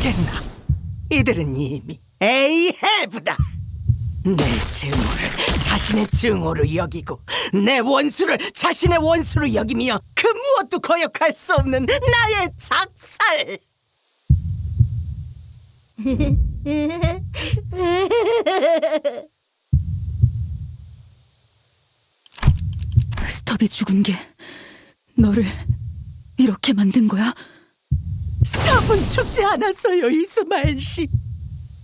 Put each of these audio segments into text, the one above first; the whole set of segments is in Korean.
모르겠나? 이들은 이미 에이헤브다. 내 증오를 자신의 증오로 여기고 내 원수를 자신의 원수로 여기며 그 무엇도 거역할 수 없는 나의 작살. 스톱이 죽은 게 너를 이렇게 만든 거야? 스탑은 죽지 않았어요, 이스마엘 씨.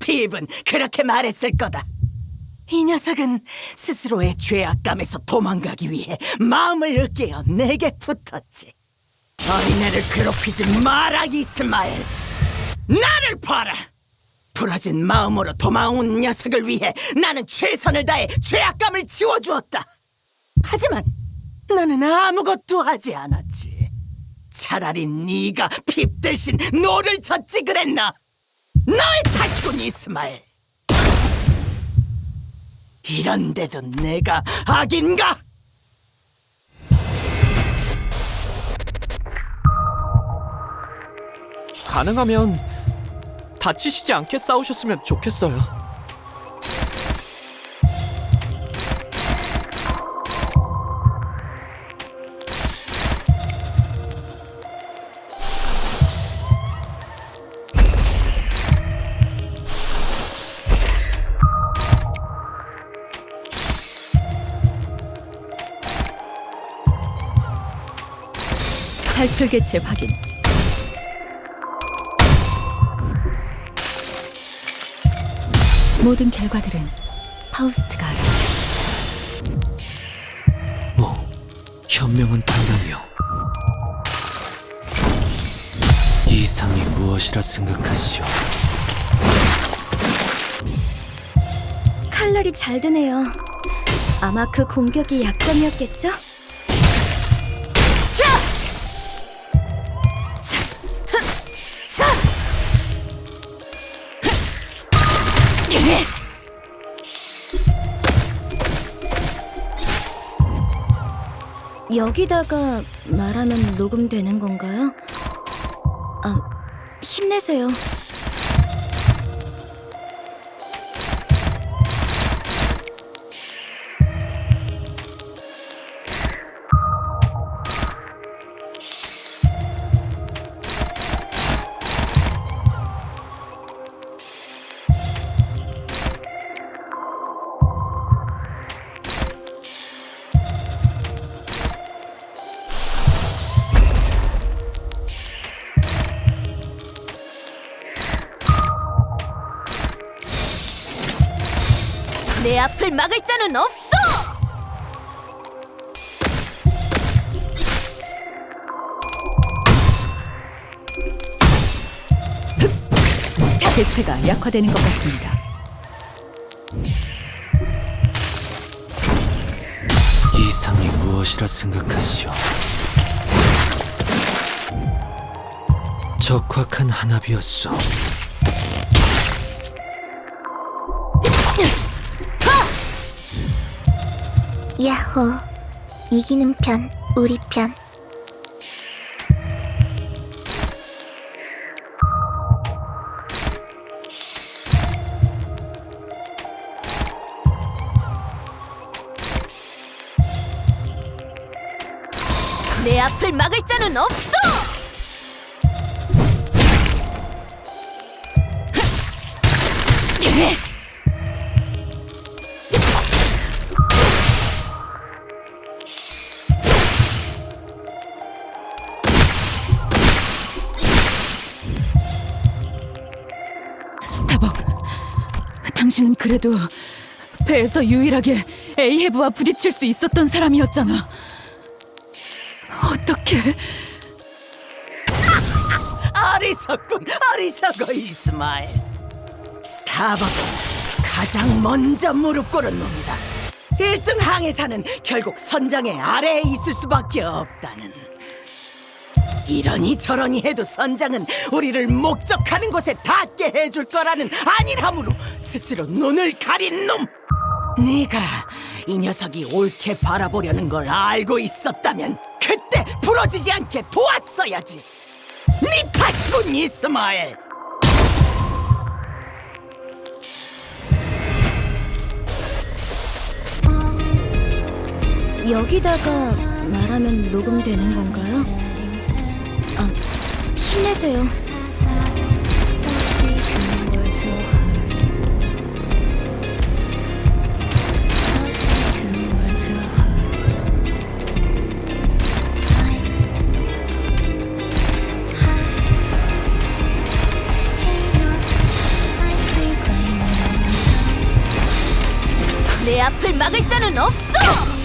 핍은 그렇게 말했을 거다. 이 녀석은 스스로의 죄악감에서 도망가기 위해 마음을 으깨어 내게 붙었지. 어린애를 괴롭히지 마라, 이스마엘. 나를 봐라. 부러진 마음으로 도망온 녀석을 위해 나는 최선을 다해 죄악감을 지워주었다. 하지만 나는 아무것도 하지 않았지. 차라리 네가 핍 대신 노를 젓지 그랬나? 너의 탓이군 이스마엘. 이런데도 내가 악인가? 가능하면 다치시지 않게 싸우셨으면 좋겠어요. 탈출 개체 확인. 모든 결과들은 파우스트가 알아. 뭐 현명한 판단이요. 이상이 무엇이라 생각하시오? 칼날이 잘 드네요. 아마 그 공격이 약점이었겠죠? 여기다가 말하면 녹음되는 건가요? 아, 힘내세요. 앞을 막을 자는 없어! 개체가 약화되는 것 같습니다. 이상이 무엇이라 생각하시오? 적확한 한압이었소. 야호, 이기는 편, 우리 편. 내 앞을 막을 자는 없어! 스타벅, 당신은 그래도 배에서 유일하게 에이헤브와 부딪힐 수 있었던 사람이었잖아. 어떻게? 어리석군, 어리석어 이스마엘. 스타벅은 가장 먼저 무릎 꿇은 놈이다. 1등 항해사는 결국 선장의 아래에 있을 수밖에 없다는. 이러니 저러니 해도 선장은 우리를 목적하는 곳에 닿게 해줄 거라는 안일함으로 스스로 눈을 가린 놈! 네가 이 녀석이 옳게 바라보려는 걸 알고 있었다면 그때 부러지지 않게 도왔어야지! 네 탓이군, 이스마엘! 어, 여기다가 말하면 녹음되는 건가요? 아, 힘내세요. 내 앞을 막을 자는 없어!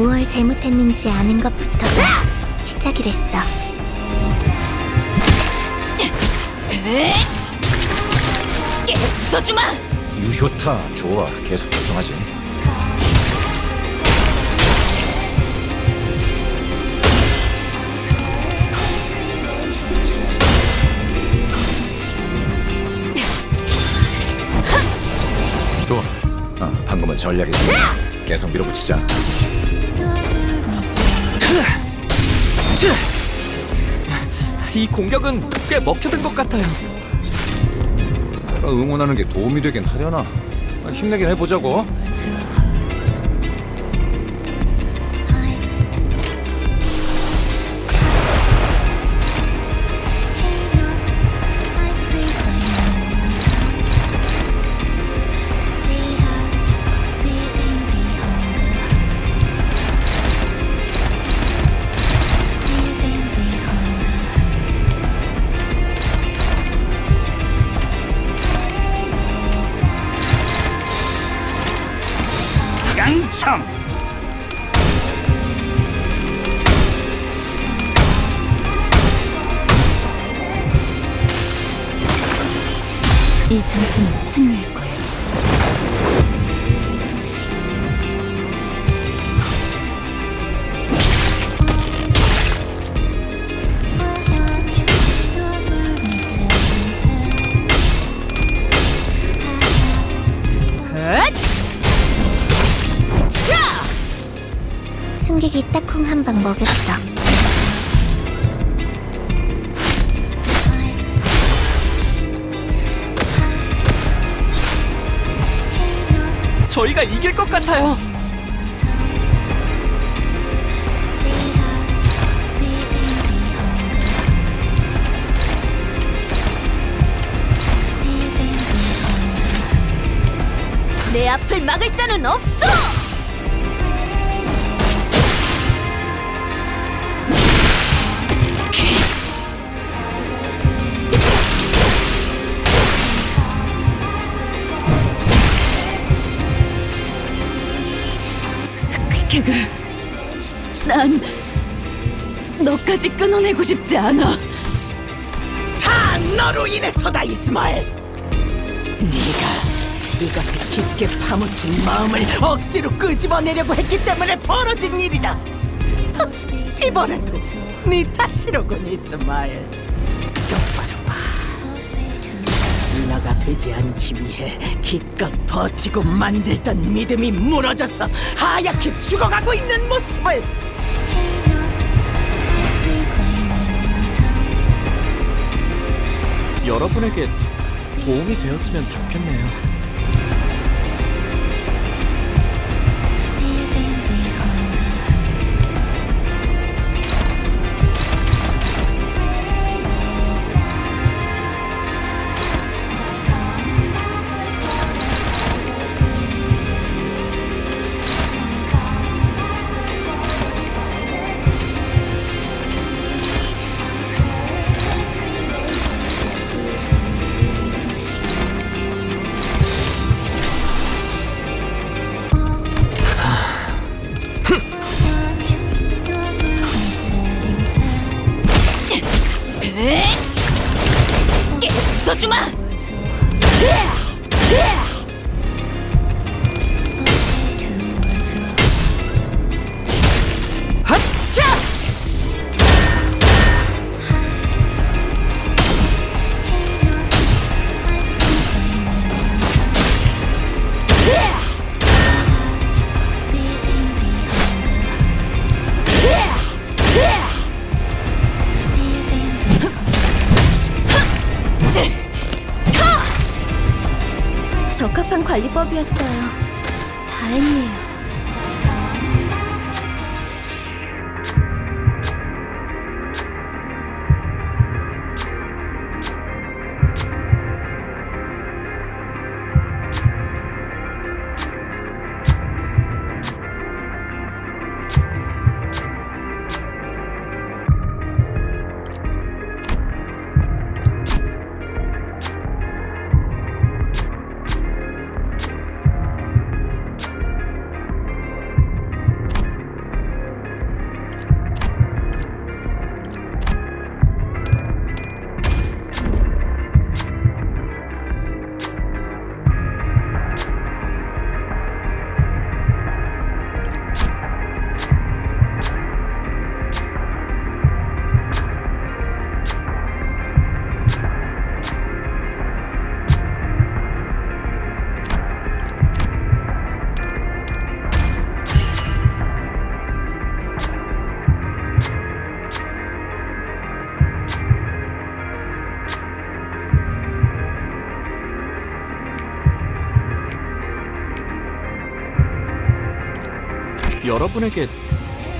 무얼 잘못했는지 아는 것부터 시작이랬어. 써주마! 유효타 좋아. 계속 걱정하지. 좋아. 어, 방금은 전략이지. 계속 밀어붙이자 이 공격은 꽤 먹혀든 것 같아요. 내가 응원하는 게 도움이 되긴 하려나? 아, 힘내긴 해보자고 저희가 이길 것 같아요. 내 앞을 막을 자는 없어! 너까지 끊어내고 싶지 않아. 다 너로 인해서다 이스마엘. 네가 이것을 깊게 파묻힌 마음을 억지로 끄집어내려고 했기 때문에 벌어진 일이다. 하, 이번에도 네 탓이로군 이스마엘. 똑바로 봐. 너가 되지 않기 위해 기껏 버티고 만들던 믿음이 무너져서 하얗게 죽어가고 있는 모습을 여러분에게 도움이 되었으면 좋겠네요. 관리법이었어요. 다행이에요. 여러분에게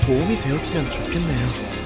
도움이 되었으면 좋겠네요.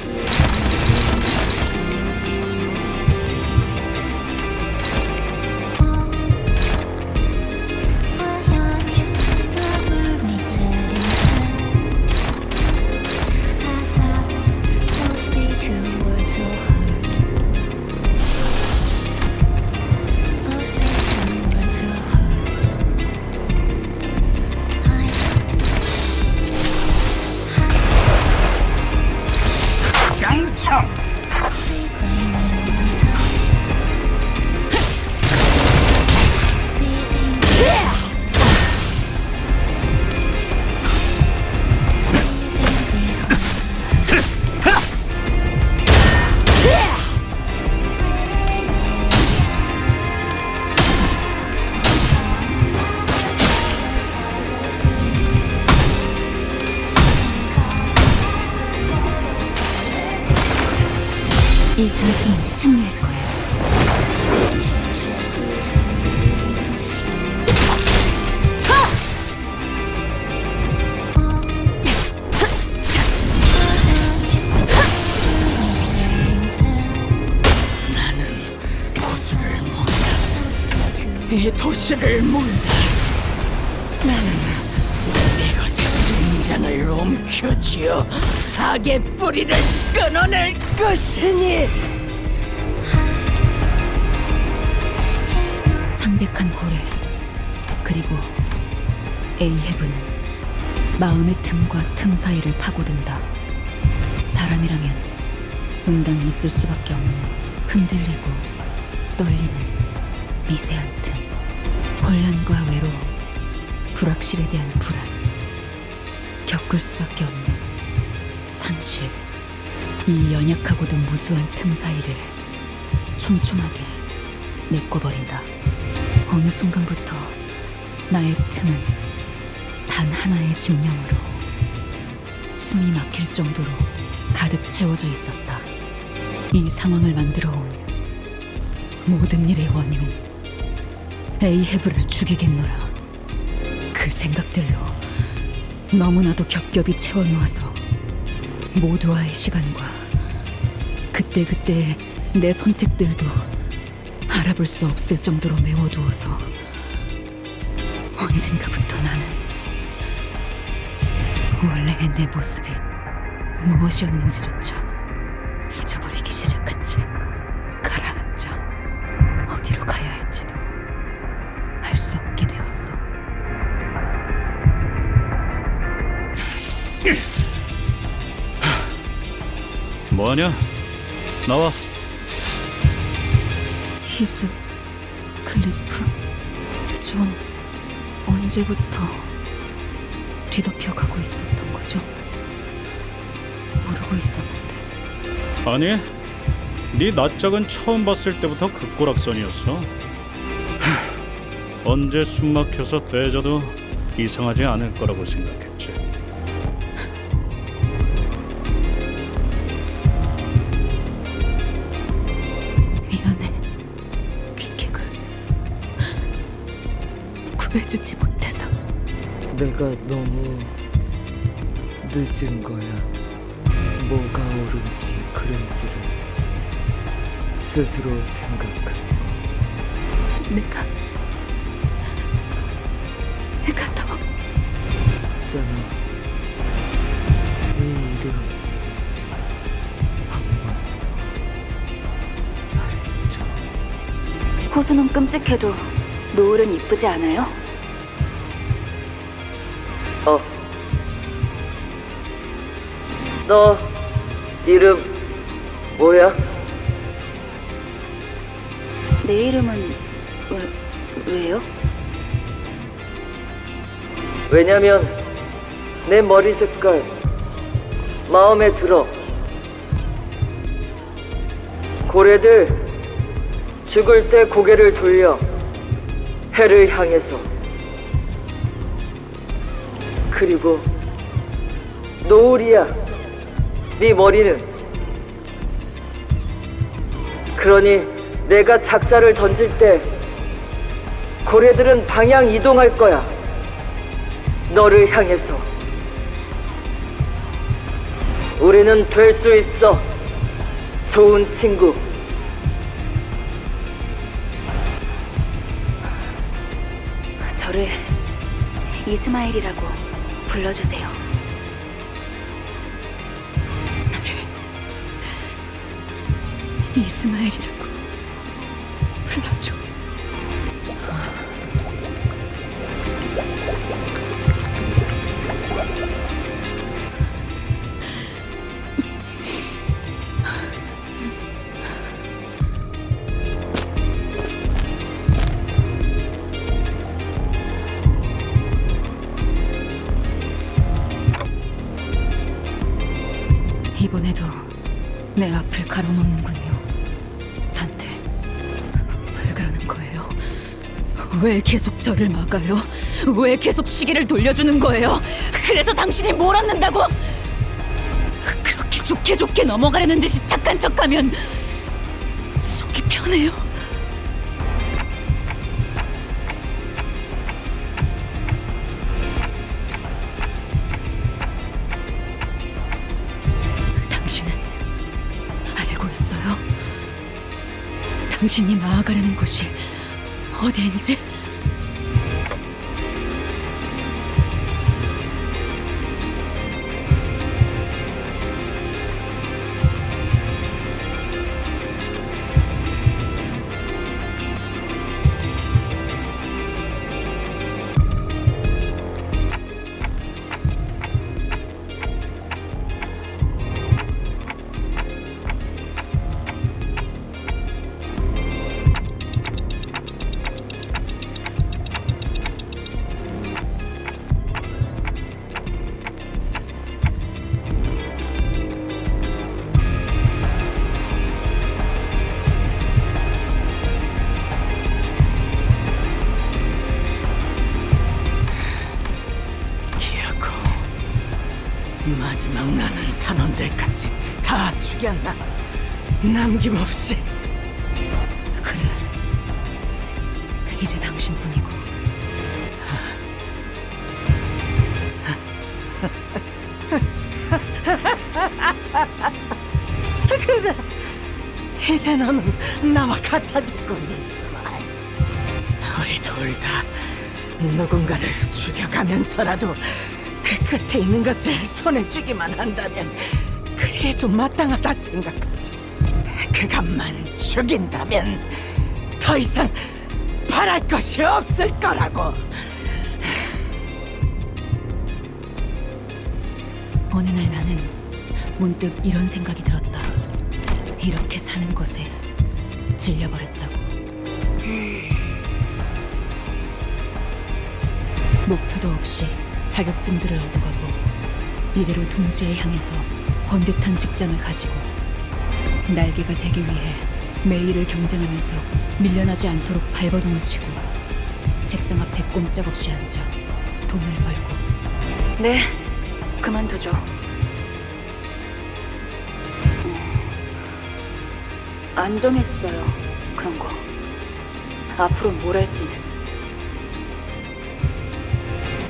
이 도수를 몬다. 나는 이것의 심장을 움켜쥐어 악의 뿌리를 끊어낼 것이니. 창백한 고래 그리고 에이헤브는 마음의 틈과 틈 사이를 파고든다. 사람이라면 응당 있을 수밖에 없는 흔들리고 떨리는 미세한 틈, 혼란과 외로움, 불확실에 대한 불안, 겪을 수밖에 없는 상실. 이 연약하고도 무수한 틈 사이를 촘촘하게 메꿔버린다. 어느 순간부터 나의 틈은 단 하나의 집념으로 숨이 막힐 정도로 가득 채워져 있었다. 이 상황을 만들어 온 모든 일의 원흉 에이헤브를 죽이겠노라. 그 생각들로 너무나도 겹겹이 채워놓아서 모두와의 시간과 그때그때 내 선택들도 알아볼 수 없을 정도로 메워두어서 언젠가부터 나는 원래의 내 모습이 무엇이었는지조차 뭐하냐? 나와. 히스 클리프 좀 언제부터 뒤덮여 가고 있었던 거죠? 모르고 있었는데 아니, 네 낯짝은 처음 봤을 때부터 극고락선이었어. 하, 언제 숨 막혀서 떼져도 이상하지 않을 거라고. 미안해 해주지 못해서 내가 너무 늦은 거야. 뭐가 옳은지 그른지를 스스로 생각하는 거. 내가 내가 더 있잖아. 네 이름 한 번 더 알려줘. 호수는 끔찍해도 노을은 이쁘지 않아요? 너 이름 뭐야? 내 이름은 왜, 왜요? 왜냐면 내 머리 색깔 마음에 들어. 고래들 죽을 때 고개를 돌려 해를 향해서 그리고 노을이야 네 머리는 그러니 내가 작사를 던질 때 고래들은 방향 이동할 거야. 너를 향해서 우리는 될 수 있어 좋은 친구 저를 이스마일이라고 불러주세요. 이스마엘이라고 불러줘. 이번에도 내 앞을 가로막는군 왜 계속 저를 막아요? 왜 계속 시계를 돌려주는 거예요? 그래서 당신이 뭘 얻는다고? 그렇게 좋게 좋게 넘어가려는 듯이 착한 척하면 속이 편해요. 당신은 알고 있어요? 당신이 나아가려는 곳이 어디인지? 선원들까지. 다 죽였나? 남김없이. 그래. 이제 당신뿐이고. 이제 너는 나와 같아질 건 이스마일 우리 둘 다 누군가를 죽여가면서라도 그 끝에 있는 것을 손에 쥐기만 한다면 그래도 마땅하다 생각하지 그것만 죽인다면 더 이상 바랄 것이 없을 거라고 어느 날 나는 문득 이런 생각이 들었다. 이렇게 사는 것에 질려버렸다고. 목표도 없이 자격증들을 얻어가고 이대로 둥지에 향해서 번듯한 직장을 가지고 날개가 되기 위해 매일을 경쟁하면서 밀려나지 않도록 발버둥을 치고 책상 앞에 꼼짝없이 앉아 돈을 벌고 네, 그만두죠. 음, 안 정했어요. 그런 거. 앞으로 뭘 할지는.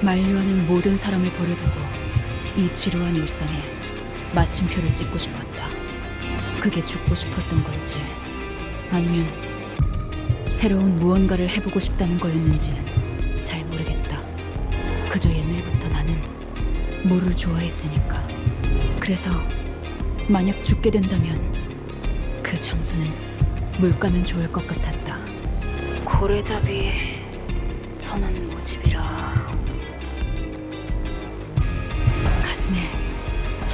만류하는 모든 사람을 버려두고 이 지루한 일상에 마침표를 찍고 싶었다. 그게 죽고 싶었던 건지 아니면 새로운 무언가를 해보고 싶다는 거였는지는 잘 모르겠다. 그저 옛날부터 나는 물을 좋아했으니까. 그래서 만약 죽게 된다면 그 장소는 물 가면 좋을 것 같았다. 고래잡이 선은 모집이라.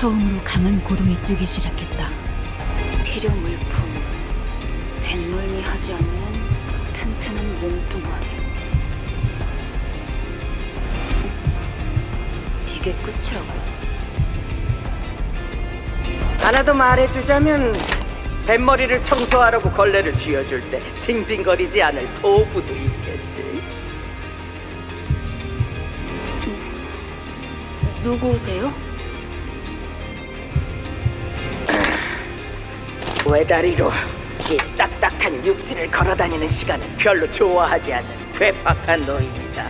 처음으로 강한 고동이 뛰기 시작했다. 필요 물품, 뱃물미 하지 않는 튼튼한 몸뚱아리. 이게 끝이라고? 하나 더 말해주자면 뱃머리를 청소하라고 걸레를 쥐어줄 때 징징거리지 않을 도구도 있겠지. 누구세요? 외다리로 이 딱딱한 육지를 걸어다니는 시간을 별로 좋아하지 않는 괴팍한 노인이다.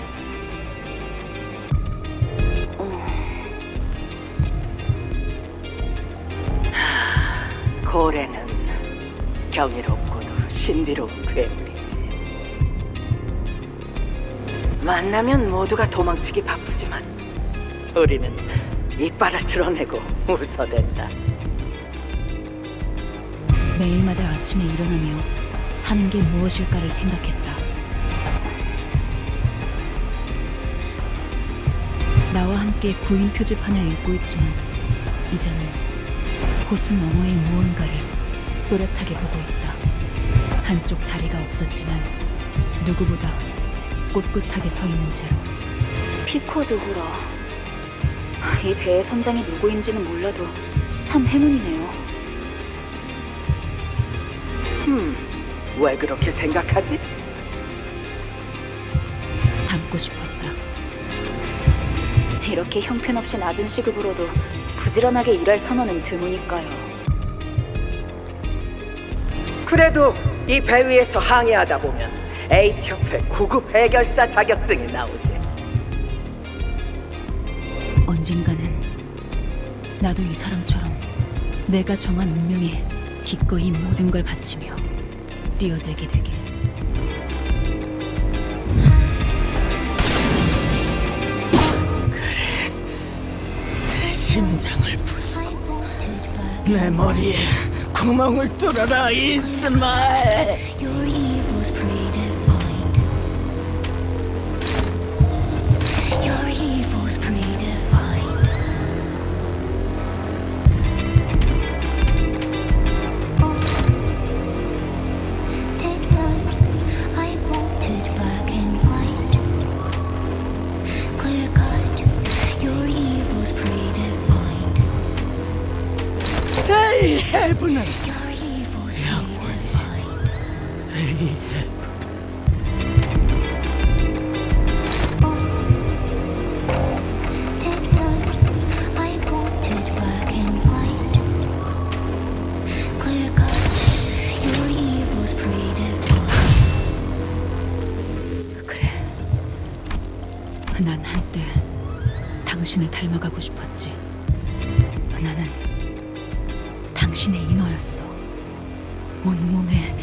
하, 고래는 경이롭고도 신비로운 괴물이지. 만나면 모두가 도망치기 바쁘지만 우리는 이빨을 드러내고 웃어댄다. 매일마다 아침에 일어나며 사는 게 무엇일까를 생각했다. 나와 함께 구인 표지판을 읽고 있지만 이제는 호수 너머의 무언가를 또렷하게 보고 있다. 한쪽 다리가 없었지만 누구보다 꼿꼿하게 서 있는 채로 피코 누구라. 이 배의 선장이 누구인지는 몰라도 참 행운이네요. 음, 왜 그렇게 생각하지? 닮고 싶었다. 이렇게 형편없이 낮은 시급으로도 부지런하게 일할 선원은 드무니까요. 그래도 이 배 위에서 항해하다 보면 에이티오페 구급 해결사 자격증이 나오지. 언젠가는 나도 이 사람처럼 내가 정한 운명에 기꺼이 모든 걸 바치며 뛰어들게 되길. 내 심장을 부수고 내 머리에 구멍을 뚫어라 이스마엘. Your evil's predefined. Your evil's predefined. 그래. 난 한때 당신을 닮아가고 싶었지. 나는 당신의 인어였어. 온몸에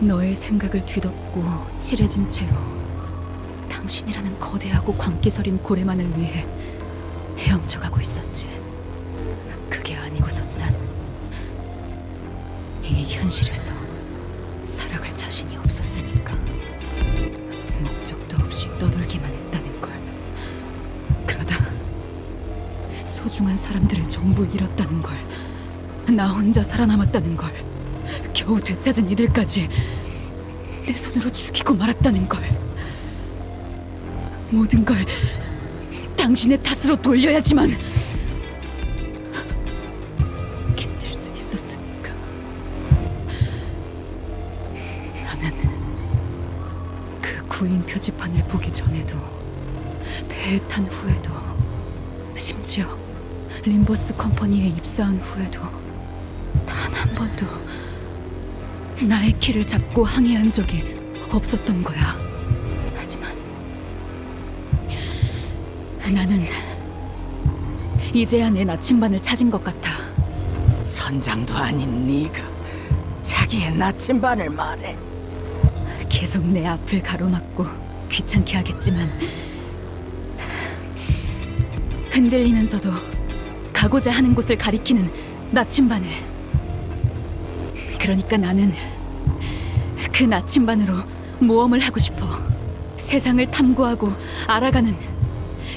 너의 생각을 뒤덮고 칠해진 채로 당신이라는 거대하고 광기 서린 고래만을 위해 헤엄쳐가고 있었지. 그게 아니고선 난 이 현실에서 살아갈 자신이 없었으니까. 목적도 없이 떠돌기만 했다는 걸. 그러다 소중한 사람들을 전부 잃었다는 걸. 나 혼자 살아남았다는 걸. 겨우 되찾은 이들까지 내 손으로 죽이고 말았다는 걸. 모든 걸 당신의 탓으로 돌려야지만 견딜 수 있었으니까. 나는 그 구인 표지판을 보기 전에도 배에 탄 후에도 심지어 림버스 컴퍼니에 입사한 후에도 단 한 번도 나의 키를 잡고 항해한 적이 없었던 거야. 하지만 나는 이제야 내 나침반을 찾은 것 같아. 선장도 아닌 네가 자기의 나침반을 말해. 계속 내 앞을 가로막고 귀찮게 하겠지만 흔들리면서도 가고자 하는 곳을 가리키는 나침반을 그러니까 나는 그 나침반으로 모험을 하고 싶어 세상을 탐구하고 알아가는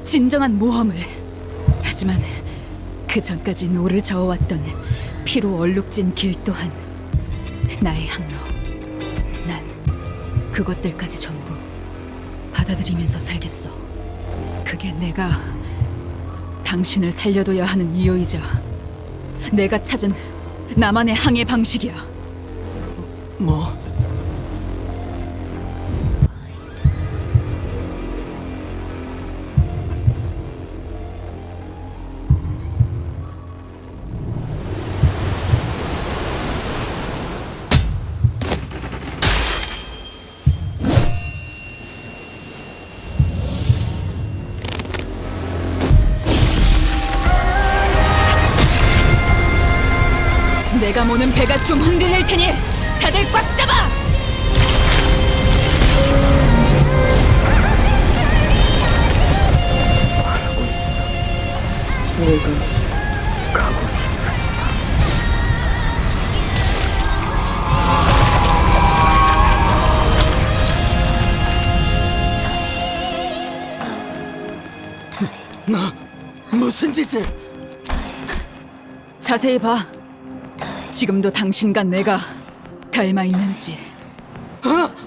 진정한 모험을 하지만 그 전까지 노를 저어왔던 피로 얼룩진 길 또한 나의 항로 난 그것들까지 전부 받아들이면서 살겠어. 그게 내가 당신을 살려둬야 하는 이유이자 내가 찾은 나만의 항해 방식이야. 뭐? 내가 모는 배가 좀 흔들릴 테니 다들 꽉 잡아! 너 무슨 짓을? 자세히 봐. 지금도 당신과 내가 닮아 있는지. 어?